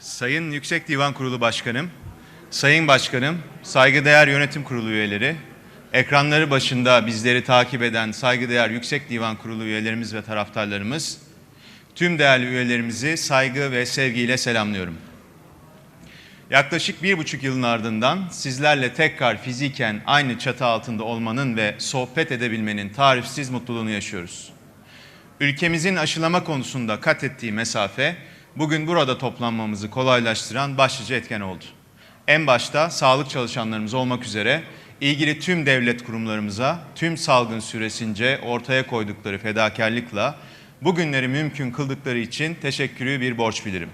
Sayın Yüksek Divan Kurulu Başkanım, Sayın Başkanım, saygıdeğer yönetim kurulu üyeleri, ekranları başında bizleri takip eden saygıdeğer Yüksek Divan Kurulu üyelerimiz ve taraftarlarımız, tüm değerli üyelerimizi saygı ve sevgiyle selamlıyorum. Yaklaşık bir buçuk yılın ardından sizlerle tekrar fiziken aynı çatı altında olmanın ve sohbet edebilmenin tarifsiz mutluluğunu yaşıyoruz. Ülkemizin aşılama konusunda kat ettiği mesafe bugün burada toplanmamızı kolaylaştıran başlıca etken oldu. En başta sağlık çalışanlarımız olmak üzere ilgili tüm devlet kurumlarımıza tüm salgın süresince ortaya koydukları fedakarlıkla bugünleri mümkün kıldıkları için teşekkürü bir borç bilirim.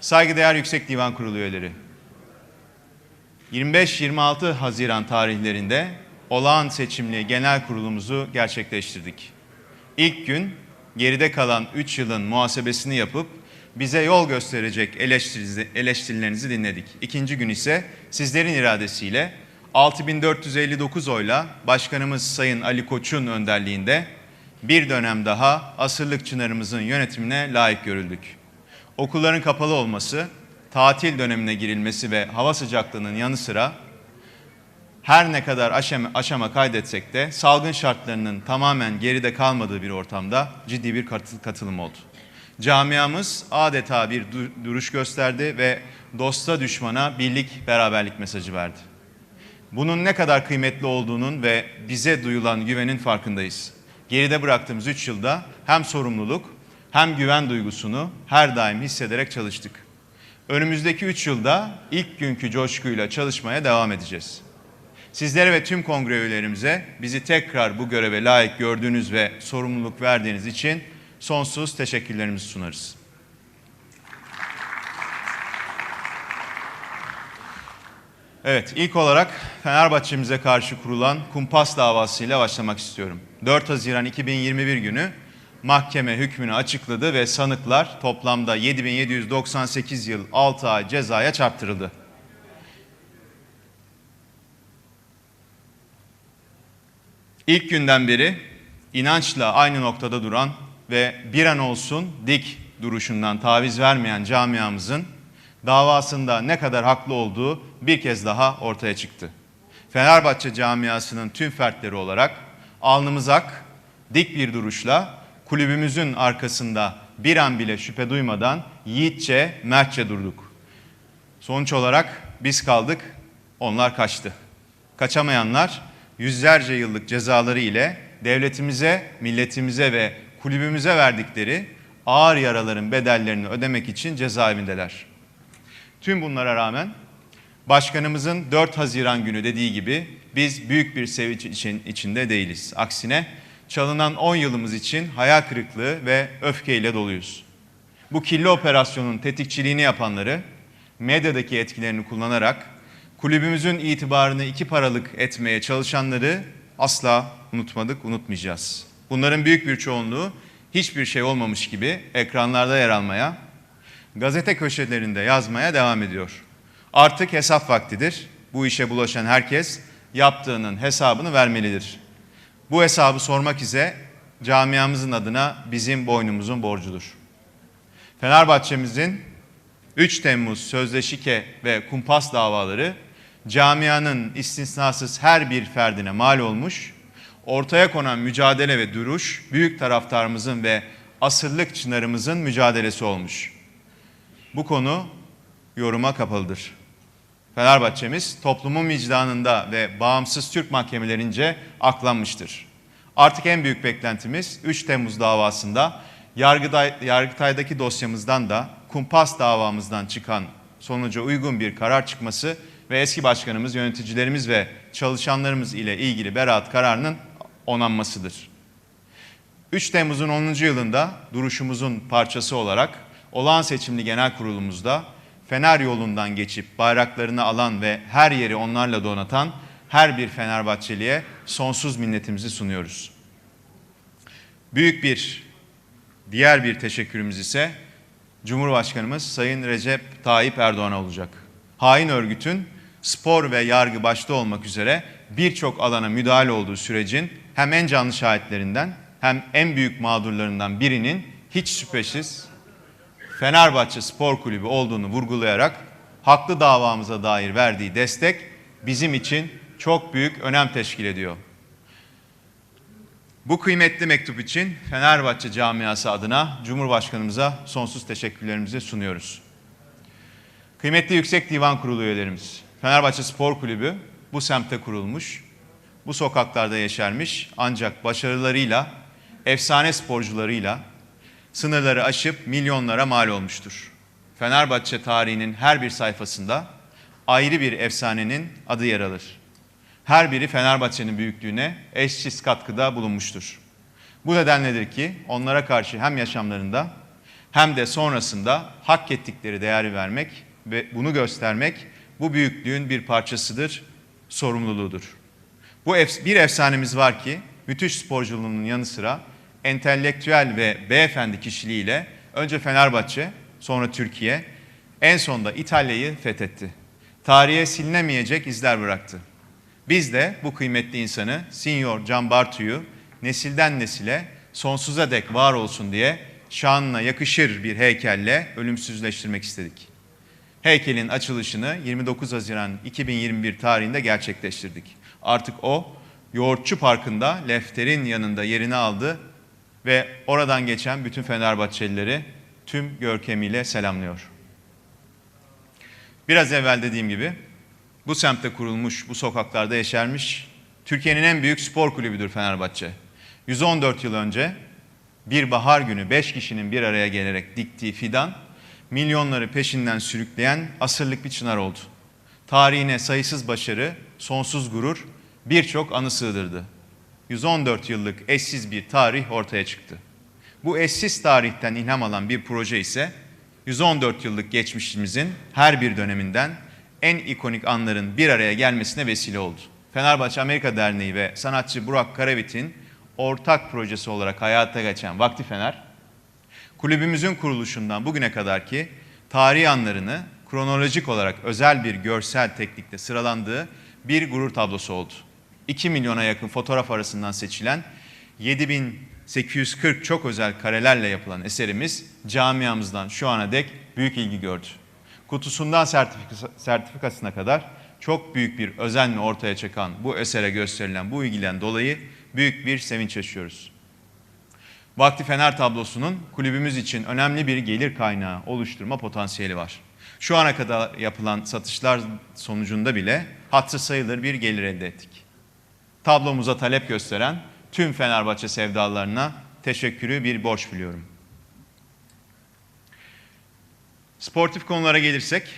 Saygıdeğer Yüksek Divan Kurulu üyeleri, 25-26 Haziran tarihlerinde olağan seçimli genel kurulumuzu gerçekleştirdik. İlk gün geride kalan 3 yılın muhasebesini yapıp bize yol gösterecek eleştirilerinizi dinledik. İkinci gün ise sizlerin iradesiyle 6459 oyla Başkanımız Sayın Ali Koç'un önderliğinde bir dönem daha asırlık çınarımızın yönetimine layık görüldük. Okulların kapalı olması, tatil dönemine girilmesi ve hava sıcaklığının yanı sıra her ne kadar aşama, aşama kaydetsek de salgın şartlarının tamamen geride kalmadığı bir ortamda ciddi bir katı- katılım oldu. Camiamız adeta bir du- duruş gösterdi ve dosta düşmana birlik beraberlik mesajı verdi. Bunun ne kadar kıymetli olduğunun ve bize duyulan güvenin farkındayız. Geride bıraktığımız 3 yılda hem sorumluluk hem güven duygusunu her daim hissederek çalıştık. Önümüzdeki 3 yılda ilk günkü coşkuyla çalışmaya devam edeceğiz. Sizlere ve tüm kongre üyelerimize bizi tekrar bu göreve layık gördüğünüz ve sorumluluk verdiğiniz için sonsuz teşekkürlerimizi sunarız. Evet, ilk olarak Fenerbahçe'mize karşı kurulan kumpas davasıyla başlamak istiyorum. 4 Haziran 2021 günü mahkeme hükmünü açıkladı ve sanıklar toplamda 7798 yıl 6 ay cezaya çarptırıldı. İlk günden beri inançla aynı noktada duran ve bir an olsun dik duruşundan taviz vermeyen camiamızın davasında ne kadar haklı olduğu bir kez daha ortaya çıktı. Fenerbahçe camiasının tüm fertleri olarak alnımız ak, dik bir duruşla kulübümüzün arkasında bir an bile şüphe duymadan yiğitçe, mertçe durduk. Sonuç olarak biz kaldık, onlar kaçtı. Kaçamayanlar yüzlerce yıllık cezaları ile devletimize, milletimize ve kulübümüze verdikleri ağır yaraların bedellerini ödemek için cezaevindeler. Tüm bunlara rağmen başkanımızın 4 Haziran günü dediği gibi biz büyük bir sevinç için, içinde değiliz. Aksine çalınan 10 yılımız için hayal kırıklığı ve öfkeyle doluyuz. Bu kirli operasyonun tetikçiliğini yapanları medyadaki etkilerini kullanarak kulübümüzün itibarını iki paralık etmeye çalışanları asla unutmadık, unutmayacağız. Bunların büyük bir çoğunluğu hiçbir şey olmamış gibi ekranlarda yer almaya, gazete köşelerinde yazmaya devam ediyor. Artık hesap vaktidir. Bu işe bulaşan herkes yaptığının hesabını vermelidir. Bu hesabı sormak ise camiamızın adına bizim boynumuzun borcudur. Fenerbahçe'mizin 3 Temmuz sözleşike ve kumpas davaları camianın istisnasız her bir ferdine mal olmuş, ortaya konan mücadele ve duruş büyük taraftarımızın ve asırlık çınarımızın mücadelesi olmuş. Bu konu yoruma kapalıdır. Fenerbahçemiz toplumun vicdanında ve bağımsız Türk mahkemelerince aklanmıştır. Artık en büyük beklentimiz 3 Temmuz davasında Yargıday, Yargıtay'daki dosyamızdan da kumpas davamızdan çıkan sonuca uygun bir karar çıkması ve eski başkanımız, yöneticilerimiz ve çalışanlarımız ile ilgili beraat kararının onanmasıdır. 3 Temmuz'un 10. yılında duruşumuzun parçası olarak olağan seçimli genel kurulumuzda Fener yolundan geçip bayraklarını alan ve her yeri onlarla donatan her bir Fenerbahçeliye sonsuz minnetimizi sunuyoruz. Büyük bir diğer bir teşekkürümüz ise Cumhurbaşkanımız Sayın Recep Tayyip Erdoğan olacak. Hain örgütün spor ve yargı başta olmak üzere birçok alana müdahale olduğu sürecin hem en canlı şahitlerinden hem en büyük mağdurlarından birinin hiç şüphesiz Fenerbahçe Spor Kulübü olduğunu vurgulayarak haklı davamıza dair verdiği destek bizim için çok büyük önem teşkil ediyor. Bu kıymetli mektup için Fenerbahçe camiası adına Cumhurbaşkanımıza sonsuz teşekkürlerimizi sunuyoruz. Kıymetli Yüksek Divan Kurulu üyelerimiz, Fenerbahçe Spor Kulübü bu semtte kurulmuş, bu sokaklarda yeşermiş ancak başarılarıyla, efsane sporcularıyla sınırları aşıp milyonlara mal olmuştur. Fenerbahçe tarihinin her bir sayfasında ayrı bir efsanenin adı yer alır. Her biri Fenerbahçe'nin büyüklüğüne eşsiz katkıda bulunmuştur. Bu nedenledir ki onlara karşı hem yaşamlarında hem de sonrasında hak ettikleri değeri vermek ve bunu göstermek bu büyüklüğün bir parçasıdır, sorumluluğudur. Bu bir efsanemiz var ki müthiş sporculuğunun yanı sıra entelektüel ve beyefendi kişiliğiyle önce Fenerbahçe, sonra Türkiye, en sonda İtalya'yı fethetti. Tarihe silinemeyecek izler bıraktı. Biz de bu kıymetli insanı Signor Can Bartu'yu nesilden nesile sonsuza dek var olsun diye şanına yakışır bir heykelle ölümsüzleştirmek istedik. Heykelin açılışını 29 Haziran 2021 tarihinde gerçekleştirdik. Artık o Yoğurtçu Parkı'nda Lefter'in yanında yerini aldı ve oradan geçen bütün Fenerbahçelileri tüm görkemiyle selamlıyor. Biraz evvel dediğim gibi bu semtte kurulmuş, bu sokaklarda yeşermiş Türkiye'nin en büyük spor kulübüdür Fenerbahçe. 114 yıl önce bir bahar günü 5 kişinin bir araya gelerek diktiği fidan milyonları peşinden sürükleyen asırlık bir çınar oldu. Tarihine sayısız başarı, sonsuz gurur, birçok anı sığdırdı. 114 yıllık eşsiz bir tarih ortaya çıktı. Bu eşsiz tarihten ilham alan bir proje ise 114 yıllık geçmişimizin her bir döneminden en ikonik anların bir araya gelmesine vesile oldu. Fenerbahçe Amerika Derneği ve sanatçı Burak Karabit'in ortak projesi olarak hayata geçen Vakti Fener, kulübümüzün kuruluşundan bugüne kadar ki tarihi anlarını kronolojik olarak özel bir görsel teknikte sıralandığı bir gurur tablosu oldu. 2 milyona yakın fotoğraf arasından seçilen 7840 çok özel karelerle yapılan eserimiz camiamızdan şu ana dek büyük ilgi gördü. Kutusundan sertifika- sertifikasına kadar çok büyük bir özenle ortaya çıkan bu esere gösterilen bu ilgiden dolayı büyük bir sevinç yaşıyoruz. Vakti Fener tablosunun kulübümüz için önemli bir gelir kaynağı oluşturma potansiyeli var. Şu ana kadar yapılan satışlar sonucunda bile hatırı sayılır bir gelir elde ettik. Tablomuza talep gösteren tüm Fenerbahçe sevdalarına teşekkürü bir borç biliyorum. Sportif konulara gelirsek,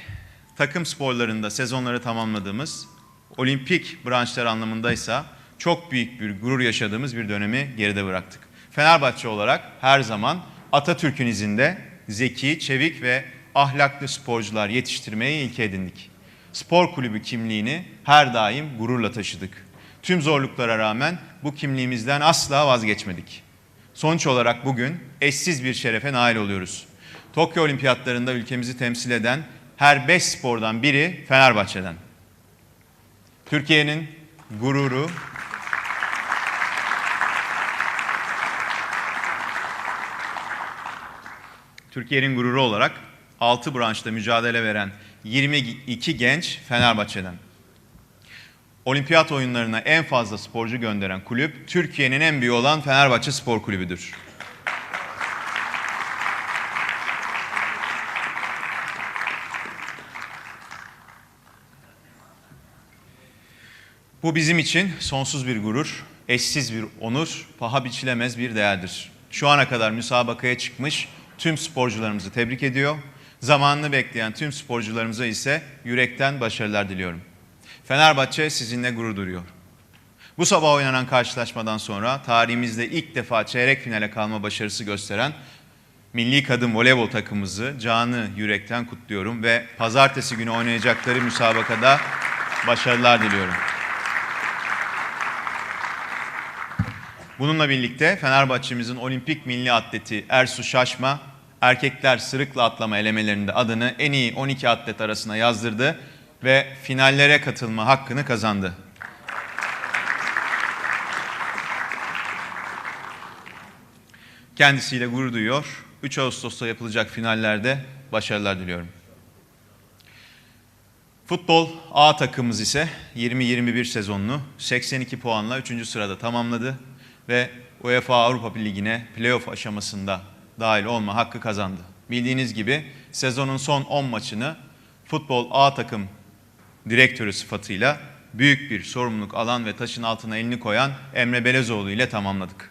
takım sporlarında sezonları tamamladığımız, olimpik branşlar anlamındaysa çok büyük bir gurur yaşadığımız bir dönemi geride bıraktık. Fenerbahçe olarak her zaman Atatürk'ün izinde zeki, çevik ve ahlaklı sporcular yetiştirmeyi ilke edindik. Spor kulübü kimliğini her daim gururla taşıdık. Tüm zorluklara rağmen bu kimliğimizden asla vazgeçmedik. Sonuç olarak bugün eşsiz bir şerefe nail oluyoruz. Tokyo Olimpiyatlarında ülkemizi temsil eden her beş spordan biri Fenerbahçe'den. Türkiye'nin gururu, Türkiye'nin gururu olarak 6 branşta mücadele veren 22 genç Fenerbahçe'den. Olimpiyat oyunlarına en fazla sporcu gönderen kulüp Türkiye'nin en büyüğü olan Fenerbahçe Spor Kulübü'dür. Bu bizim için sonsuz bir gurur, eşsiz bir onur, paha biçilemez bir değerdir. Şu ana kadar müsabakaya çıkmış tüm sporcularımızı tebrik ediyor. Zamanını bekleyen tüm sporcularımıza ise yürekten başarılar diliyorum. Fenerbahçe sizinle gurur duyuyor. Bu sabah oynanan karşılaşmadan sonra tarihimizde ilk defa çeyrek finale kalma başarısı gösteren milli kadın voleybol takımımızı canı yürekten kutluyorum ve pazartesi günü oynayacakları müsabakada başarılar diliyorum. Bununla birlikte Fenerbahçe'mizin olimpik milli atleti Ersu Şaşma erkekler sırıkla atlama elemelerinde adını en iyi 12 atlet arasına yazdırdı ve finallere katılma hakkını kazandı. Kendisiyle gurur duyuyor, 3 Ağustos'ta yapılacak finallerde başarılar diliyorum. Futbol A takımımız ise 20-21 sezonunu 82 puanla 3. sırada tamamladı ve UEFA Avrupa Ligi'ne playoff aşamasında dahil olma hakkı kazandı. Bildiğiniz gibi sezonun son 10 maçını Futbol A takım direktörü sıfatıyla büyük bir sorumluluk alan ve taşın altına elini koyan Emre Belezoğlu ile tamamladık.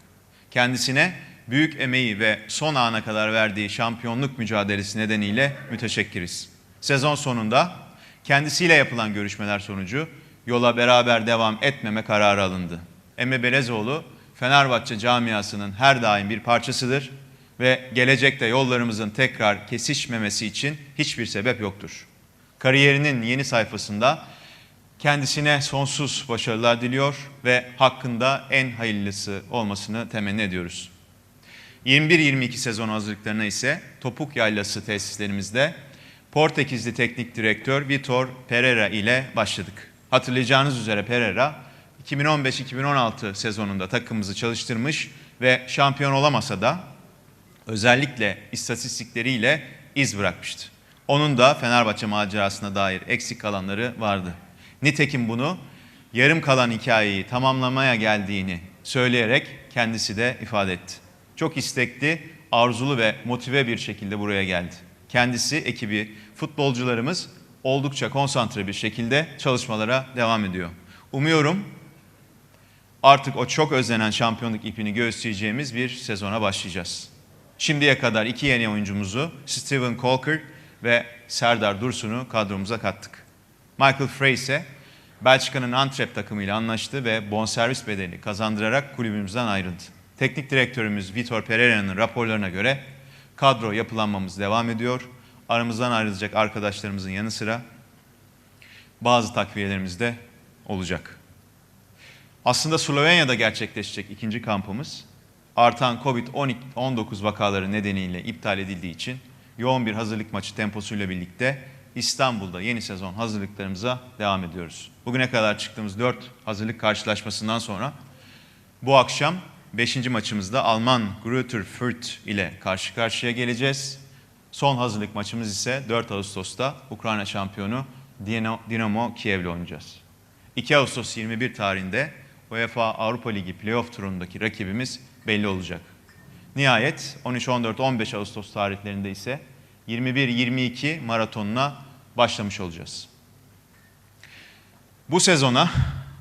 Kendisine büyük emeği ve son ana kadar verdiği şampiyonluk mücadelesi nedeniyle müteşekkiriz. Sezon sonunda kendisiyle yapılan görüşmeler sonucu yola beraber devam etmeme kararı alındı. Emre Belezoğlu Fenerbahçe camiasının her daim bir parçasıdır ve gelecekte yollarımızın tekrar kesişmemesi için hiçbir sebep yoktur. Kariyerinin yeni sayfasında kendisine sonsuz başarılar diliyor ve hakkında en hayırlısı olmasını temenni ediyoruz. 21-22 sezon hazırlıklarına ise Topuk Yaylası tesislerimizde Portekizli teknik direktör Vitor Pereira ile başladık. Hatırlayacağınız üzere Pereira 2015-2016 sezonunda takımımızı çalıştırmış ve şampiyon olamasa da özellikle istatistikleriyle iz bırakmıştı. Onun da Fenerbahçe macerasına dair eksik kalanları vardı. Nitekim bunu yarım kalan hikayeyi tamamlamaya geldiğini söyleyerek kendisi de ifade etti. Çok istekli, arzulu ve motive bir şekilde buraya geldi. Kendisi, ekibi, futbolcularımız oldukça konsantre bir şekilde çalışmalara devam ediyor. Umuyorum artık o çok özlenen şampiyonluk ipini göğüsleyeceğimiz bir sezona başlayacağız. Şimdiye kadar iki yeni oyuncumuzu Steven Colker ve Serdar Dursun'u kadromuza kattık. Michael Frey ise Belçika'nın Antwerp takımıyla anlaştı ve bonservis bedeli kazandırarak kulübümüzden ayrıldı. Teknik direktörümüz Vitor Pereira'nın raporlarına göre kadro yapılanmamız devam ediyor. Aramızdan ayrılacak arkadaşlarımızın yanı sıra bazı takviyelerimiz de olacak. Aslında Slovenya'da gerçekleşecek ikinci kampımız artan Covid-19 vakaları nedeniyle iptal edildiği için yoğun bir hazırlık maçı temposuyla birlikte İstanbul'da yeni sezon hazırlıklarımıza devam ediyoruz. Bugüne kadar çıktığımız 4 hazırlık karşılaşmasından sonra bu akşam 5. maçımızda Alman Greuther Fürth ile karşı karşıya geleceğiz. Son hazırlık maçımız ise 4 Ağustos'ta Ukrayna şampiyonu Dinamo Kiev ile oynayacağız. 2 Ağustos 21 tarihinde UEFA Avrupa Ligi playoff turundaki rakibimiz belli olacak. Nihayet 13, 14, 15 Ağustos tarihlerinde ise 21-22 maratonuna başlamış olacağız. Bu sezona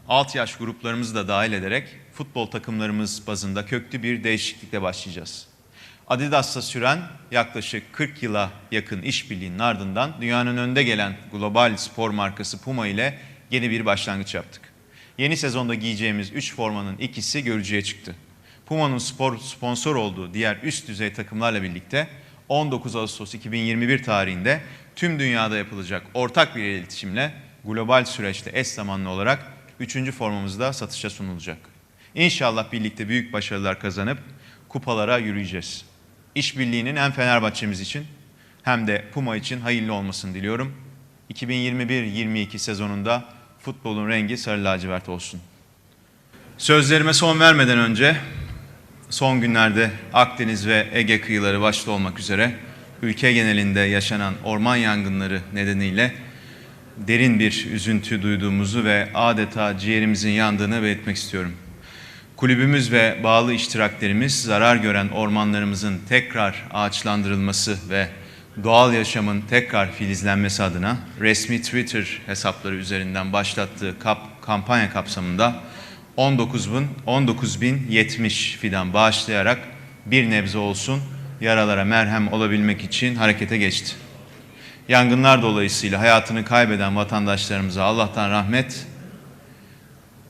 alt yaş gruplarımızı da dahil ederek futbol takımlarımız bazında köklü bir değişiklikle başlayacağız. Adidas'ta süren yaklaşık 40 yıla yakın işbirliğinin ardından dünyanın önde gelen global spor markası Puma ile yeni bir başlangıç yaptık. Yeni sezonda giyeceğimiz 3 formanın ikisi görücüye çıktı. Puma'nın spor sponsor olduğu diğer üst düzey takımlarla birlikte 19 Ağustos 2021 tarihinde tüm dünyada yapılacak ortak bir iletişimle global süreçte eş zamanlı olarak 3. formamız da satışa sunulacak. İnşallah birlikte büyük başarılar kazanıp kupalara yürüyeceğiz. İşbirliğinin hem Fenerbahçemiz için hem de Puma için hayırlı olmasını diliyorum. 2021-22 sezonunda futbolun rengi sarı lacivert olsun. Sözlerime son vermeden önce son günlerde Akdeniz ve Ege kıyıları başta olmak üzere ülke genelinde yaşanan orman yangınları nedeniyle derin bir üzüntü duyduğumuzu ve adeta ciğerimizin yandığını belirtmek istiyorum. Kulübümüz ve bağlı iştiraklerimiz zarar gören ormanlarımızın tekrar ağaçlandırılması ve doğal yaşamın tekrar filizlenmesi adına resmi Twitter hesapları üzerinden başlattığı kap, kampanya kapsamında 19.000 19.070 fidan bağışlayarak bir nebze olsun yaralara merhem olabilmek için harekete geçti. Yangınlar dolayısıyla hayatını kaybeden vatandaşlarımıza Allah'tan rahmet,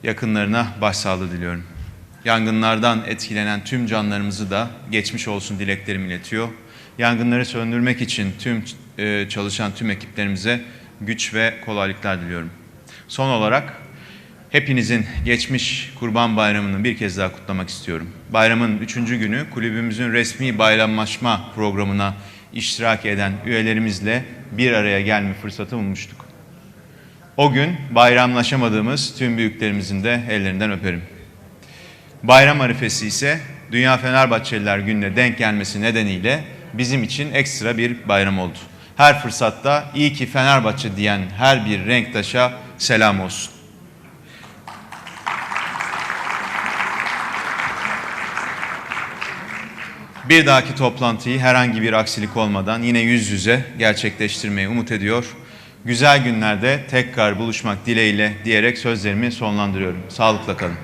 yakınlarına başsağlığı diliyorum. Yangınlardan etkilenen tüm canlarımızı da geçmiş olsun dileklerimi iletiyor. Yangınları söndürmek için tüm e, çalışan tüm ekiplerimize güç ve kolaylıklar diliyorum. Son olarak hepinizin geçmiş Kurban Bayramı'nı bir kez daha kutlamak istiyorum. Bayramın üçüncü günü kulübümüzün resmi bayramlaşma programına iştirak eden üyelerimizle bir araya gelme fırsatı bulmuştuk. O gün bayramlaşamadığımız tüm büyüklerimizin de ellerinden öperim. Bayram arifesi ise Dünya Fenerbahçeliler Günü'ne denk gelmesi nedeniyle bizim için ekstra bir bayram oldu. Her fırsatta iyi ki Fenerbahçe diyen her bir renktaşa selam olsun. Bir dahaki toplantıyı herhangi bir aksilik olmadan yine yüz yüze gerçekleştirmeyi umut ediyor. Güzel günlerde tekrar buluşmak dileğiyle diyerek sözlerimi sonlandırıyorum. Sağlıkla kalın.